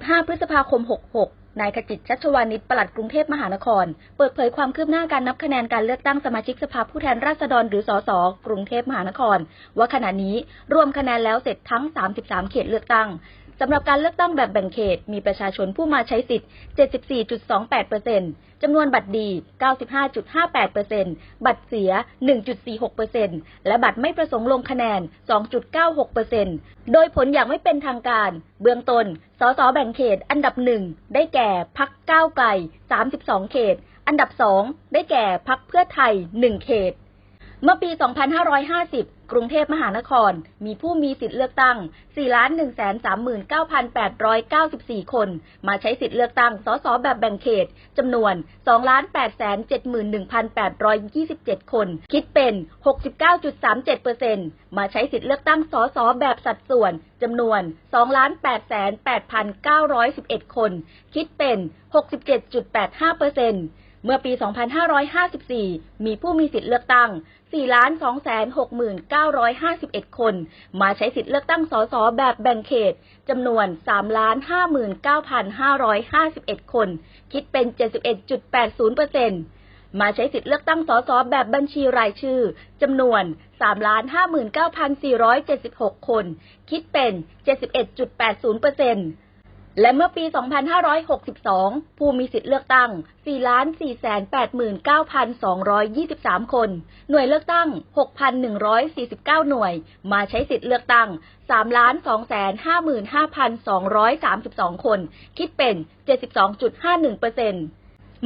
15 พฤษภาคม 66 นายขจิตชัชวานิชปลัดกรุงเทพมหานคร เปิดเผยความคืบหน้าการนับคะแนนการเลือกตั้งสมาชิกสภาผู้แทนราษฎรหรือสสกรุงเทพมหานคร ว่าขณะนี้รวมคะแนนแล้วเสร็จทั้ง 33 เขตเลือกตั้ง สำหรับการเลือกตั้งแบบแบ่งเขต มีประชาชนผู้มาใช้สิทธิ์ 74.28%จำนวนบัตรดี 95.58%บัตรเสีย 1.46%และบัตรไม่ประสงค์ลงคะแนน 2.96%โดยผลอย่างไม่เป็นทางการ เบื้องต้น สสแบ่งเขตอันดับหนึ่งได้แก่พักก้าวไกล 32 เขต อันดับสองได้แก่พักเพื่อไทย 1 เขต เมื่อปี 2550 กรุงเทพมหานคร มีผู้มีสิทธิ์เลือกตั้ง 4,139,894 คน มาใช้สิทธิ์เลือกตั้ง สสแบบแบ่งเขต จำนวน 2,871,827 คน คิดเป็น 69.37%มาใช้สิทธิ์เลือกตั้ง สสแบบสัดส่วน จำนวน 2,808,911 คน คิดเป็น 67.85% เมื่อปี 2554 มีผู้มีสิทธิ์เลือกตั้ง 4 2 6 9 5 1คน มาใช้สิทธิ์เลือกตั้งสสแบบแบ่งเขตจำนวน 3,59,551 คน คิดเป็น 71.80%มาใช้สิทธิ์เลือกตั้งสสแบบบัญชีรายชื่อจำนวน 3,59,476 คน คิดเป็น 71.80% และเมื่อปี 2562 ผู้มีสิทธิ์เลือกตั้ง 4,489,223 คน หน่วยเลือกตั้ง 6,149 หน่วย มาใช้สิทธิ์เลือกตั้ง 3,255,232 คน คิดเป็น 72.51%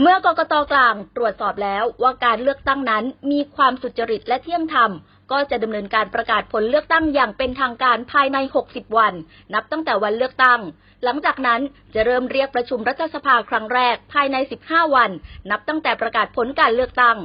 เมื่อกกตกลางตรวจสอบแล้วว่าการเลือกตั้งนั้นมีความสุจริตและเที่ยงธรรม ก็จะดำเนินการประกาศผลเลือกตั้งอย่างเป็นทางการภายใน 60 วัน นับตั้งแต่วันเลือกตั้ง หลังจากนั้นจะเริ่มเรียกประชุมรัฐสภาครั้งแรกภายใน 15 วัน นับตั้งแต่ประกาศผลการเลือกตั้ง